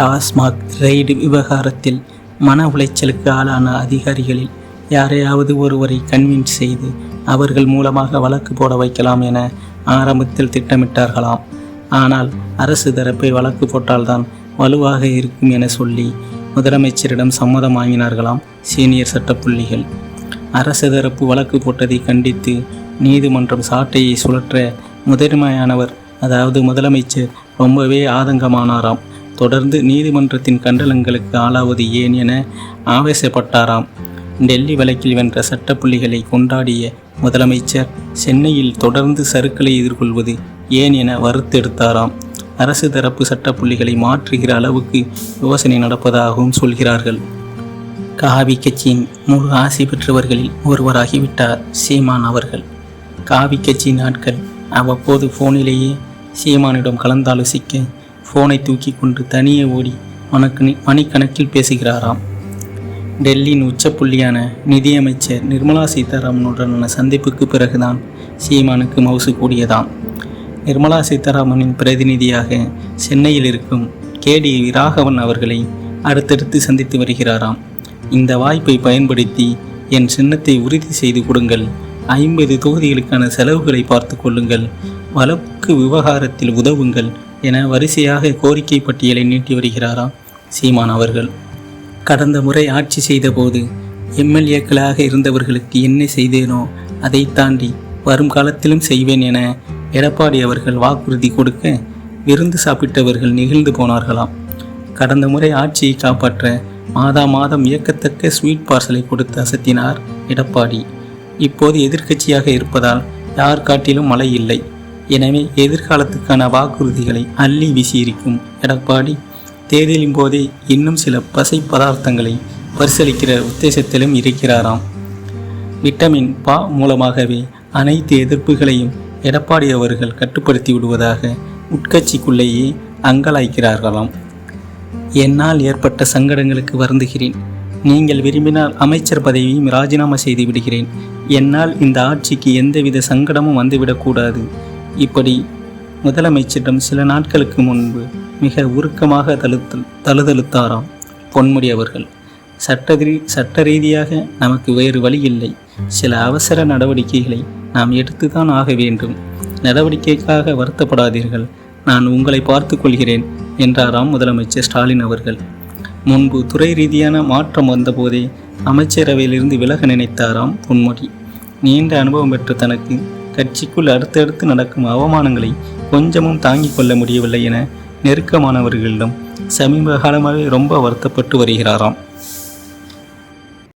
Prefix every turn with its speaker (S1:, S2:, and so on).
S1: TASMAC raid விவகாரத்தில் மன உளைச்சலுக்கு ஆளான அதிகாரிகளில் யாரையாவது ஒருவரை கன்வின்ஸ் செய்து அவர்கள் மூலமாக வழக்கு போட வைக்கலாம் என ஆரம்பத்தில் திட்டமிட்டார்களாம். ஆனால் அரசு தரப்பை வழக்கு போட்டால்தான் வலுவாக இருக்கும் என சொல்லி முதலமைச்சரிடம் சம்மதம் வாங்கினார்களாம் சீனியர் சட்டப்புள்ளிகள். அரசு தரப்பு வழக்கு போட்டதை கண்டித்து நீதிமன்றம் சாட்டையை சுழற்ற முதன்மையானவர் அதாவது முதலமைச்சர் ரொம்பவே ஆதங்கமானாராம். தொடர்ந்து நீதிமன்றத்தின் கண்டனங்களுக்கு ஆளாவது ஏன் என ஆவேசப்பட்டாராம். டெல்லி வழக்கில் வென்ற சட்டப்புள்ளிகளை கொண்டாடிய முதலமைச்சர் சென்னையில் தொடர்ந்து சறுக்களை எதிர்கொள்வது ஏன் என வறுத்தெடுத்தாராம். அரசு தரப்பு சட்டப்புள்ளிகளை மாற்றுகிற அளவுக்கு யோசனை நடப்பதாகவும் சொல்கிறார்கள். காவி கட்சியின் முழு ஆசை பெற்றவர்களில் ஒருவராகிவிட்டார் சீமான் அவர்கள். காவி கட்சி நாட்கள் அவ்வப்போது ஃபோனிலேயே சீமானிடம் கலந்தாலோசிக்க ஃபோனை தூக்கி கொண்டு தனியே ஓடி மணக்கு மணிக்கணக்கில் பேசுகிறாராம். டெல்லியின் உச்சப்புள்ளியான நிதியமைச்சர் நிர்மலா சீதாராமனுடனான சந்திப்புக்கு பிறகுதான் சீமானுக்கு மவுசு கூடியதாம். நிர்மலா சீதாராமனின் பிரதிநிதியாக சென்னையில் இருக்கும் கேடி ராகவன் அவர்களை அடுத்தடுத்து சந்தித்து வருகிறாராம். இந்த வாய்ப்பை பயன்படுத்தி என் சின்னத்தை உறுதி செய்து கொடுங்கள். ஐம்பது தொகுதிகளுக்கான செலவுகளை பார்த்து கொள்ளுங்கள். வழக்கு விவகாரத்தில் உதவுங்கள். என வரிசையாக கோரிக்கை பட்டியலை நீட்டி வருகிறாராம் சீமான் அவர்கள்? கடந்த முறை ஆட்சி செய்தபோது எம்எல்ஏக்களாக இருந்தவர்களுக்கு என்ன செய்தேனோ அதை தாண்டி வரும் காலத்திலும் செய்வேன் என எடப்பாடி அவர்கள் வாக்குறுதி கொடுக்க விருந்து சாப்பிட்டவர்கள் நெகிழ்ந்து போனார்களாம். கடந்த முறை ஆட்சியை காப்பாற்ற மாதா மாதம் இயக்கத்தக்க ஸ்வீட் பார்சலை கொடுத்து அசத்தினார் எடப்பாடி. இப்போது எதிர்க்கட்சியாக இருப்பதால் யார் காட்டிலும் மழை இல்லை. எனவே எதிர்காலத்துக்கான வாக்குறுதிகளை அள்ளி வீசியிருக்கும் எடப்பாடி. தேர்தலின் போதே இன்னும் சில பசை பதார்த்தங்களை பரிசீலிக்கிற உத்தேசத்திலும் இருக்கிறாராம். விட்டமின் பா மூலமாகவே அனைத்து எதிர்ப்புகளையும் எடப்பாடி அவர்கள் கட்டுப்படுத்தி விடுவதாக உட்கட்சிக்குள்ளேயே அங்கலாய்க்கிறார்களாம். என்னால் ஏற்பட்ட சங்கடங்களுக்கு வருந்துகிறேன். நீங்கள் விரும்பினால் அமைச்சர் பதவியையும் ராஜினாமா செய்து விடுகிறேன். என்னால் இந்த ஆட்சிக்கு எந்தவித சங்கடமும் வந்துவிடக்கூடாது. இப்படி முதலமைச்சரிடம் சில நாட்களுக்கு முன்பு மிக உருக்கமாக தழுத்து தழுதழுத்தாராம் பொன்முடி அவர்கள். சட்டதி சட்ட ரீதியாக நமக்கு வேறு வழி இல்லை. சில அவசர நடவடிக்கைகளை நாம் எடுத்துதான் ஆக வேண்டும். நடவடிக்கைக்காக வருத்தப்படாதீர்கள். நான் உங்களை பார்த்து கொள்கிறேன் என்றாராம் முதலமைச்சர் ஸ்டாலின் அவர்கள். முன்பு துறை ரீதியான மாற்றம் வந்தபோதே அமைச்சரவையிலிருந்து விலக நினைத்தாராம் பொன்முடி. நீண்ட அனுபவம் பெற்ற தனக்கு கட்சிக்குள் அடுத்தடுத்து நடக்கும் அவமானங்களை கொஞ்சமும் தாங்கிக் கொள்ள முடியவில்லை என நெருக்கமானவர்களிடம் சமீப காலமாகவே ரொம்ப வருத்தப்பட்டு வருகிறாராம்.